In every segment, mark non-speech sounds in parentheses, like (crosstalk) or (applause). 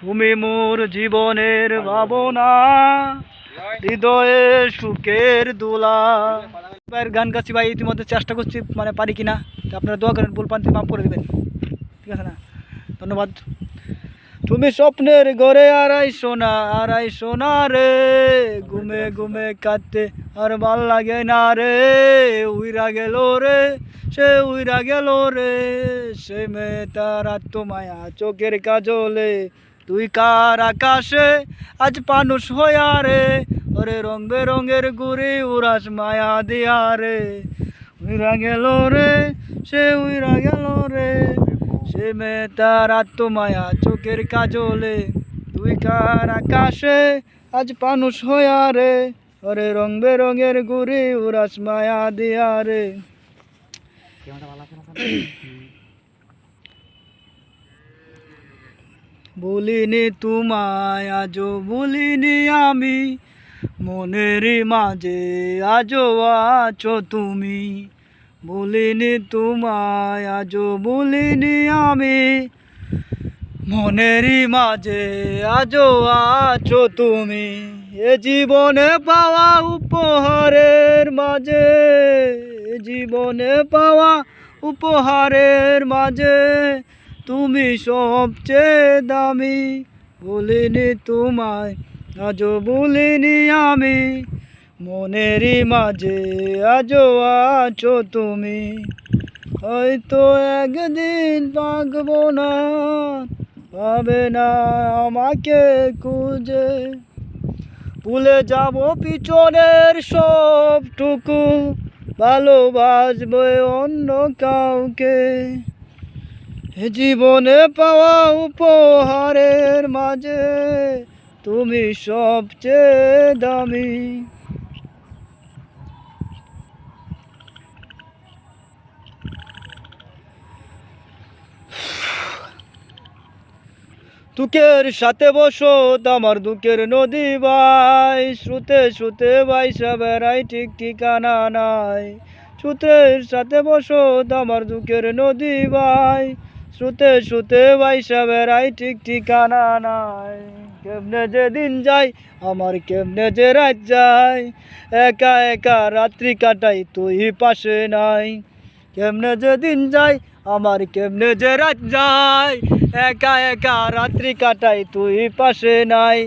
তুমি মোর জীবনের ভাবনা, হৃদয়ে সুখের দোলা। ভাইয়ের গান গাছি ভাই, ইতিমধ্যে চেষ্টা করছি মানে পারি কিনা। তো আপনারা দোয়া করেন ভুল পান্তি মাফ করে দেবেন। ঠিক আছে না? ধন্যবাদ। তুমি স্বপ্নের ঘরে আড়াই সোনা আড়াই সোনা রে। ঘুমে ঘুমে কাঁদতে আর ভালো লাগে না রে। উইরা গেল রে, সে উইরা গেল রে। সে মেয়ে তার আত্মমায়া চোখের কাজলে। তুই কার আকাশে? আজ পানুষ হইয়া রে। ওরে রং বেরঙের গুড়ি উড়াস মায়া দিয়া রে। উইরা গেল রে সে উইরা গেল রে। সে মেয়ে তার আত্মমায়া চোখের কাজলে। তুই কার আকাশে? আজ পানুষ হইয়া রে। ওরে রং বেরঙের গুড়ি উড়াস মায়া দিয়া রে। (clears throat) বলিনি তোমায়, আজও বলিনি আমি। মনেরই মাঝে আজও আছো তুমি। বলিনি তোমায়, আজও বলিনি আমি। মনেরই মাঝে আজও আছো তুমি। এ জীবনে পাওয়া উপহারের মাঝে জীবনে পাওয়া উপহারের মাঝে। তুমি সবচেয়ে দামি। বলিনি তোমায় আজ বলিনি আমি। মনেরই মাঝে আজও আছো তুমি। হয়তো একদিন পাকবো না পাবে না আমাকে খুঁজে। ভুলে যাব পিছনের সবটুকু, ভালোবাসবে অন্য কাউকে। জীবনে পাওয়া উপহারের মাঝে তুমি সবচেয়ে দামি। দুঃখের সাথে বসো আমার দুঃখের নদী ভাই শ্রুতে শ্রুতে বাইসা বেড়াই ঠিক ঠিকানা নাই। শ্রুতের সাথে বসো আমার দুঃখের নদী ভাই শ্রুতে শ্রুতে বাইসা ঠিক ঠিকানা নাই। কেমনে যে দিন যাই আমার কেমনে যে রাত যায়। একা একা রাত্রি কাটাই তুই পাশে নাই। কেমনে যে দিন যায়, আমার কেমনে যে রাত যায়। একা একা রাত্রি কাটাই তুই পাশে নাই।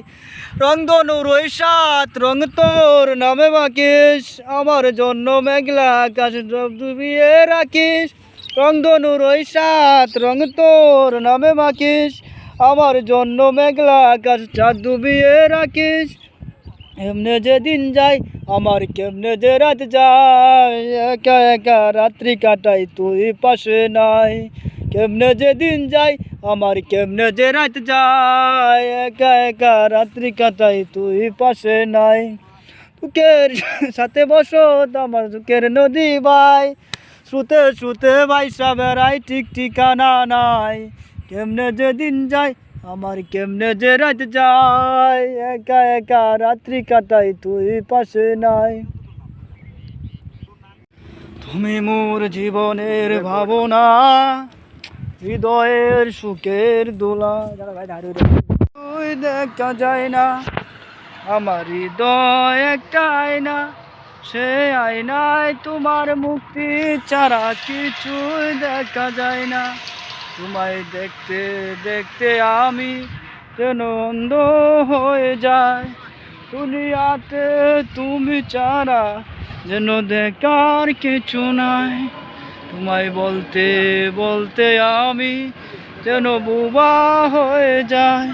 রং ধনুর ওই সাত, রং তোর নামে বাকিস আমার জন্য মেঘলা আকাশ ডুবিয়ে রাখিস। রং ধনুর ওই সাত, রং তোর নামে মাখিস। আমার জন্য মেঘলা আকাশ, চাঁদ ডুবিয়ে রাখিস। এমনে যে দিন যায়, আমার কেমনে যে রাত যায়। একা একা রাত্রি কাটাই, তুই পাশে নাই। কেমনে যে দিন যায়, আমার কেমনে যে রাত যায়। একা একা রাত্রি কাটাই, তুই পাশে নাই। দুঃখের সাথে বসো আমার দুঃখের নদী ভাই শুতে শুতে বাইসা বেড়াই ঠিক ঠিকানা নাই। কেমনে যে দিন যায়, আমার কেমনে যে রাত যায়। একা একা রাত্রি কাটাই, তুই পাশে নাই। তুমি মোর জীবনের ভাবনা, হৃদয়ের সুখের দোলা। তুই দেখা যায় না, আমার হৃদয় একটা আয়না সে আয়নায় তোমার মুক্তি ছাড়া কিছুই দেখা যায় না। তোমায় দেখতে দেখতে আমি যেন অন্ধ হয়ে যায় দুনিয়াতে তুমি ছাড়া যেন দেখার কিছু নাই। তোমায় বলতে বলতে আমি যেন বুবা হয়ে যায়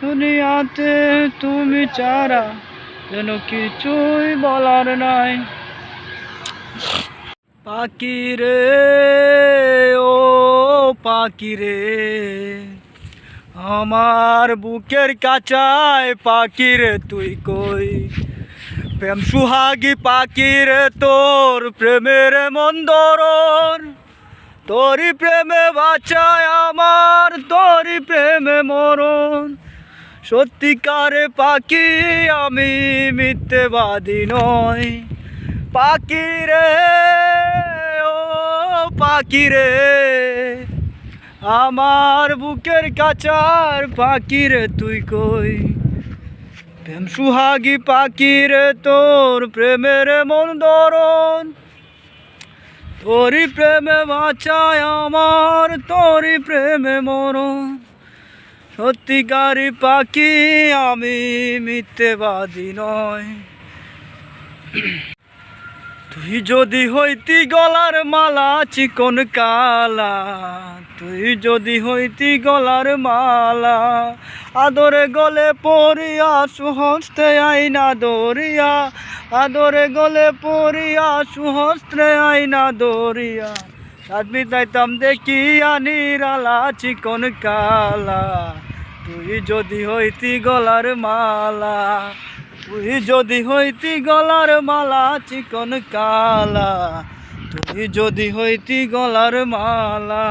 দুনিয়াতে তুমি ছাড়া যেন কিছুই বলার নাই। পাখি রে, ও পাখি রে, আমার বুকের কাচায় পাখি রে, তুই কই? প্রেম সুহাগী পাখি রে, তোর প্রেমের মন্দরন তোরই প্রেমে বাঁচায় আমার, তোরই প্রেমে মরণ। সত্যিকারে পাখি আমি মিথ্যেবাদী নয় পাখি রে, ও পাখি রে। আমার বুকের কাচার পাখিরে তুই কই? প্রেম সুহাগি পাখি রে, তোর প্রেমের মন দরন তোরি প্রেমে বাঁচায় আমার তোরি প্রেমে মরণ। সত্যিকারী পাখি, আমি মিথ্যেবাদী নয় তুই যদি হইতি গলার মালা, চিকন কালা, তুই যদি হইতি গলার মালা, আদরে গলে পড়িয়া সুহস্তে আইনা দরিয়া, আদরে গলে পড়িয়া সুহস্তে আইনা দরিয়া। সাজমি তাইতাম দেখিয়া নিরালা চিকন কালা। তুই যদি হইতি গলার মালা, তুই যদি হইতি গলার মালা চিকন কালা। তুই যদি হইতি গলার মালা।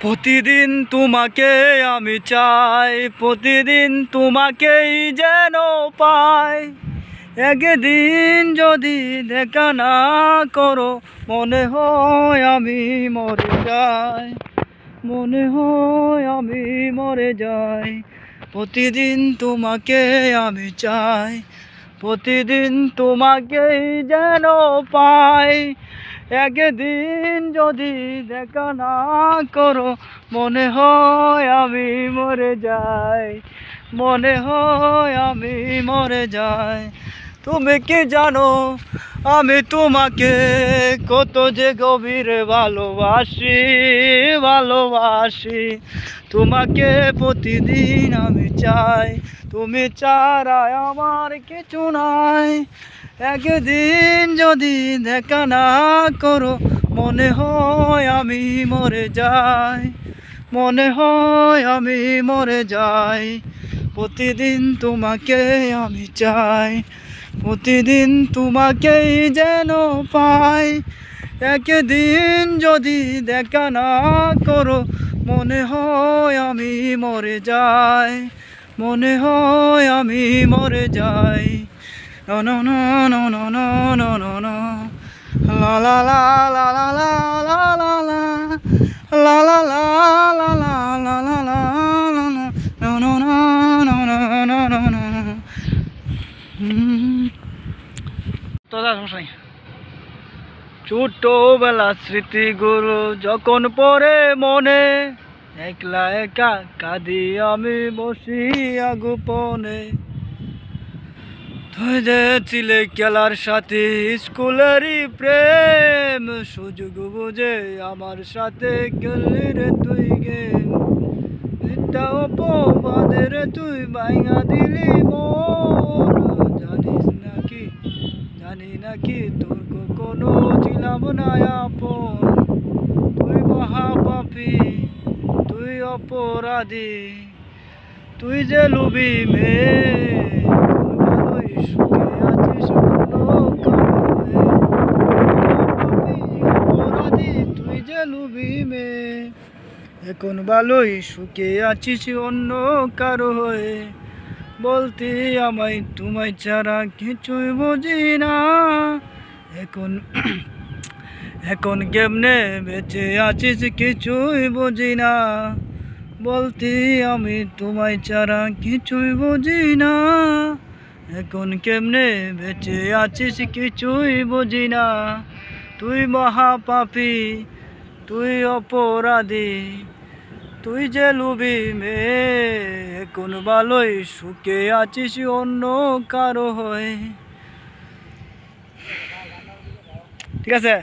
প্রতিদিন তোমাকে আমি চাই, প্রতিদিন তোমাকেই যেন পাই। একদিন যদি দেখা না করো, মনে হয় আমি মরে যাই। মনে হয় আমি মরে যাই। প্রতিদিন তোমাকে আমি চাই। প্রতিদিন তোমাকেই যেন পাই। একদিন যদি দেখা না করো, মনে হয় আমি মরে যাই। মনে হয় আমি মরে যাই। তুমি কি জানো? আমি তোমাকে কত যে গভীরে ভালোবাসি ভালোবাসি। তোমাকে প্রতিদিন আমি চাই, তুমি চারায় আমার কিছু নাই। একদিন যদি দেখা না করো, মনে হয় আমি মরে যাই। মনে হয় আমি মরে যাই। প্রতিদিন তোমাকে আমি চাই। প্রতিদিন তোমাকেই যেন পাই একদিন যদি দেখা না করো মনে হয় আমি মরে যাই মনে হয় আমি মরে যাই ন ন ন ন ন ন ন ন ন লা লা লা ছোটবেলা স্মৃতিগুলো যখন পরে মনে, একলা একা কাঁদি আমি বসিয়া গোপনে। ছিলে খেলার সাথে, স্কুলেরই প্রেম, সুযোগ বুঝে আমার সাথে গেলি রে তুই গে মিথ্যা অপবাদের তুই ভাঙা দিলি মন জানিস নাকি, জানি নাকি তোর কোনো ছিলাম না আপন। তুই মহাপাপী তুই অপরাধী তুই যে লুবি মেয়ে। ভালোই সুখে আছিস অন্য কারণে। অপরাধী, তুই যে লুবি মেয়ে। এখন ভালোই সুখে আছিস অন্য কারও হয়ে বলতে আমায় তোমায় ছাড়া কিছুই বুঝি না। এখন এখন কেমনে বেঁচে আছিস কিছুই বুঝি না বলতি আমি তোমায় ছাড়া কিছুই বুঝি না এখন কেমনে বেঁচে আছিস কিছুই বুঝি না তুই মহাপাপী তুই অপরাধী তুই যে লুবি মেয়ে এখন ভালোই সুখে আছিস অন্য কারও হয়ে ঠিক আছে?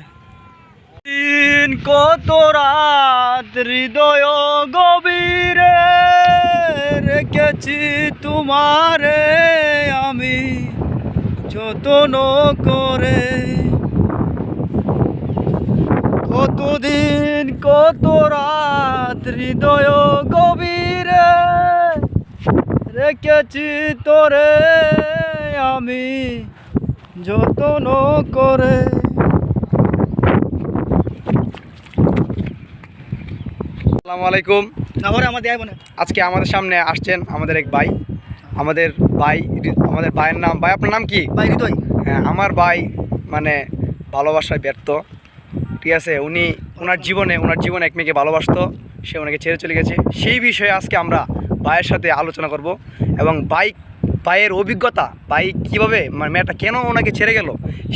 দিন কত রাত, হৃদয় গভীরে রেখেছি তোমারে আমি, যতন করে। কতদিন, কত রাত, হৃদয় গভীরে রেখেছি তোরে আমি, যতন করে। আসসালামু আলাইকুম। দেয় মনে আজকে আমাদের সামনে আসছেন আমাদের এক ভাই। আমাদের ভাই আমাদের ভাইয়ের নাম ভাই আপনার নাম কি? বাইরে তুই হ্যাঁ আমার ভাই মানে ভালোবাসায় ব্যর্থ। ঠিক আছে উনি ওনার জীবনে ওনার জীবনে এক মেয়েকে ভালোবাসতো সে ওনাকে ছেড়ে চলে গেছে। সেই বিষয়ে আজকে আমরা ভাইয়ের সাথে আলোচনা করব এবং বাইক ভাইয়ের অভিজ্ঞতা বাইক কীভাবে মানে মেয়েটা কেন ওনাকে ছেড়ে গেল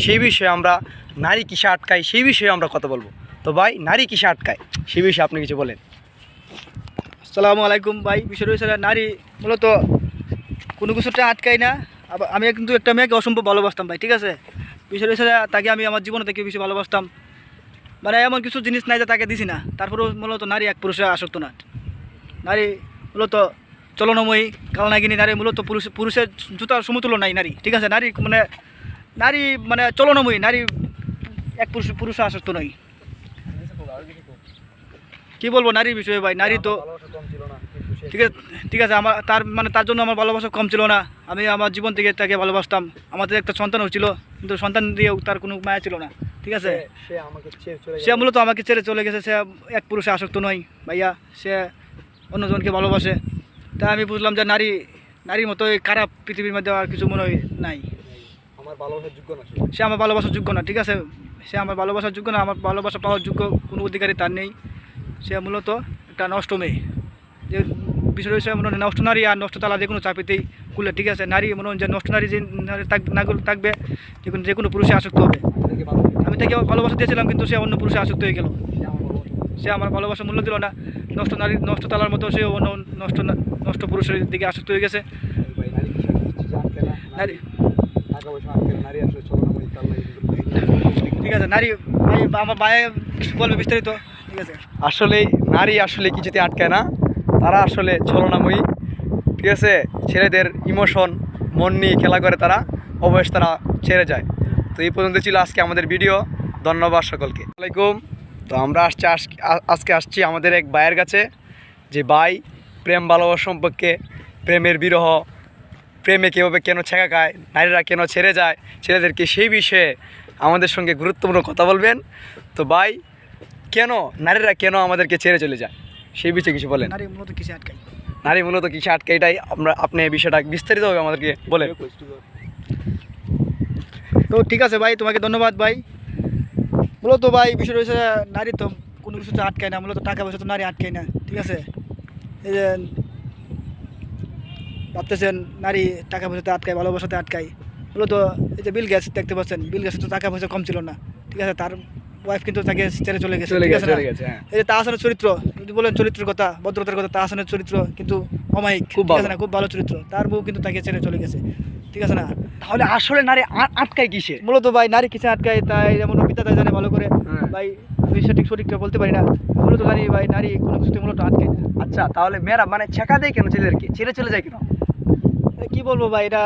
সেই বিষয়ে আমরা নারী কিসে আটকায় সেই বিষয়ে আমরা কথা বলব। তো ভাই নারী কিসে আটকায় সেই বিষয়ে আপনি কিছু বলেন। আসসালামু আলাইকুম ভাই, বিষয় রয়েছে নারী, মূলত কোনো কিছুটা আটকাই না। আমি কিন্তু একটা মেয়েকে অসম্ভব ভালোবাসতাম ভাই, ঠিক আছে? বিষয় রয়েছে তাকে আমি আমার জীবনে থেকে বেশি ভালোবাসতাম। মানে এমন কিছু জিনিস নাই যে তাকে দিছি না। তারপরেও মূলত নারী এক পুরুষে আসক্ত না। নারী মূলত চলনময়ী কালনাগিনী নারী মূলত পুরুষ পুরুষের জুতার সমতুল্য নাই নারী, ঠিক আছে? নারী মানে নারী মানে চলনময়ী, নারী এক পুরুষ পুরুষে আসক্ত নয় কি বলব নারীর বিষয়ে ভাই নারী তো ঠিক আছে ঠিক আছে আমার তার মানে তার জন্য আমার ভালোবাসা কম ছিল না। আমি আমার জীবন থেকে তাকে ভালোবাসতাম। আমাদের একটা সন্তান ছিল কিন্তু সন্তান দিয়েও তার কোনো মায়া ছিল না। ঠিক আছে? সে মূলত আমাকে ছেড়ে চলে গেছে সে এক পুরুষে আসক্ত নয় ভাইয়া। সে অন্যজনকে ভালোবাসে। তাই আমি বুঝলাম যে নারী নারীর মতো খারাপ পৃথিবীর মধ্যে আর কিছু মনে হয় নাই। আমার ভালোবাসার যোগ্য না সে। আমার ভালোবাসার যোগ্য না ঠিক আছে? সে আমার ভালোবাসার যোগ্য না আমার ভালোবাসা পাওয়ার যোগ্য কোনো অধিকারী তার নেই। সে মূলত একটা নষ্ট মেয়ে যে বিষয় হচ্ছে মনে হয় নষ্ট নারী আর নষ্ট তালা যে কোনো চাপিতেই খুলে ঠিক আছে, নারী মনে হয় যে নষ্ট নারী যে নারী থাক- না থাকবে, যে কোনো যে কোনো পুরুষে আসক্ত হবে। আমি তাকে ভালোবাসা দিয়েছিলাম কিন্তু সে অন্য পুরুষে আসক্ত হয়ে গেল। সে আমার ভালোবাসা মূল্য দিল না। নষ্ট নারী নষ্ট তালার মতো সে অন্য নষ্ট নষ্ট পুরুষের দিকে আসক্ত হয়ে গেছে। নারী ঠিক আছে, নারী আমার ভাই বলবে বিস্তারিত। ঠিক আছে? আসলে নারী আসলে কিছুতে আটকায় না। তারা আসলে ছলনাময়ী। ঠিক আছে? ছেলেদের ইমোশন মন নিয়ে খেলা করে তারা। অবশ্য তারা ছেড়ে যায়। তো এই পর্যন্ত ছিল আজকে আমাদের ভিডিও ধন্যবাদ সকলকে। আসসালামাইকুম তো আমরা আসছি, আস- আজকে আসছি আমাদের এক ভাইয়ের কাছে। যে ভাই প্রেম ভালোবাসা সম্পর্কে প্রেমের বিরহ, প্রেমে কীভাবে কেন ছেঁকা খায়, নারীরা কেন ছেড়ে যায়, ছেলেদেরকে সেই বিষয়ে আমাদের সঙ্গে গুরুত্বপূর্ণ কথা বলবেন। তো ভাই কেন? নারীরা কেন আমাদেরকে ছেড়ে চলে যায়? সেই বিষয়ে কিছু বলেন। নারী মূলত কিসে আটকাই নারী মূলত কিসে আটকে এটাই আমরা আপনি এই বিষয়টা বিস্তারিতভাবে আমাদেরকে বলেন। তো ঠিক আছে ভাই তোমাকে ধন্যবাদ ভাই। মূলত ভাই বিষয় রয়েছে নারী তো কোনো কিছুতে আটকায় না মূলত টাকা পয়সা তো নারী আটকায় না ঠিক আছে? এই যে ভাবতেছেন নারী টাকা পয়সাতে আটকায় ভালোবাসাতে আটকায়। মূলত এই যে বিল গ্যাস দেখতে পাচ্ছেন বিল গ্যাসে তো টাকা পয়সা কম ছিল না ঠিক আছে? তার ওয়াইফ কিন্তু তাকে ছেড়ে চলে গেছে চলে ঠিক গেছে আছে চলে গেছে হ্যাঁ। এই যে তাহাসানের চরিত্র যদি বলেন চরিত্রের কথা ভদ্রতার কথা তাহাসানের চরিত্র কিন্তু অমায়িক খুব ভালো। না? খুব ভালো চরিত্র। তার বউ কিন্তু তাকে ছেড়ে চলে গেছে ঠিক আছে না? তাহলে আসলে নারী আটকায় কিসে? মূলত ভাই নারী কিসে আটকায়? তাই যেমন পিতা তাই জানে ভালো করে। হ্যাঁ। ভাই আমি সঠিক সঠিকটা বলতে পারি না। মূলত জানি ভাই নারী কোনো কিছুতে মূলত আটকায় না। আচ্ছা তাহলে মেয়েরা মানে ছেঁকা দেয় কেন ছেলেদেরকে? ছেড়ে চলে যায় কেন? কি বলব ভাই এটা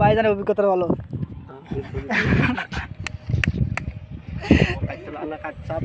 ভাই জানে অভিজ্ঞতা ভালো। kahit wala na katsap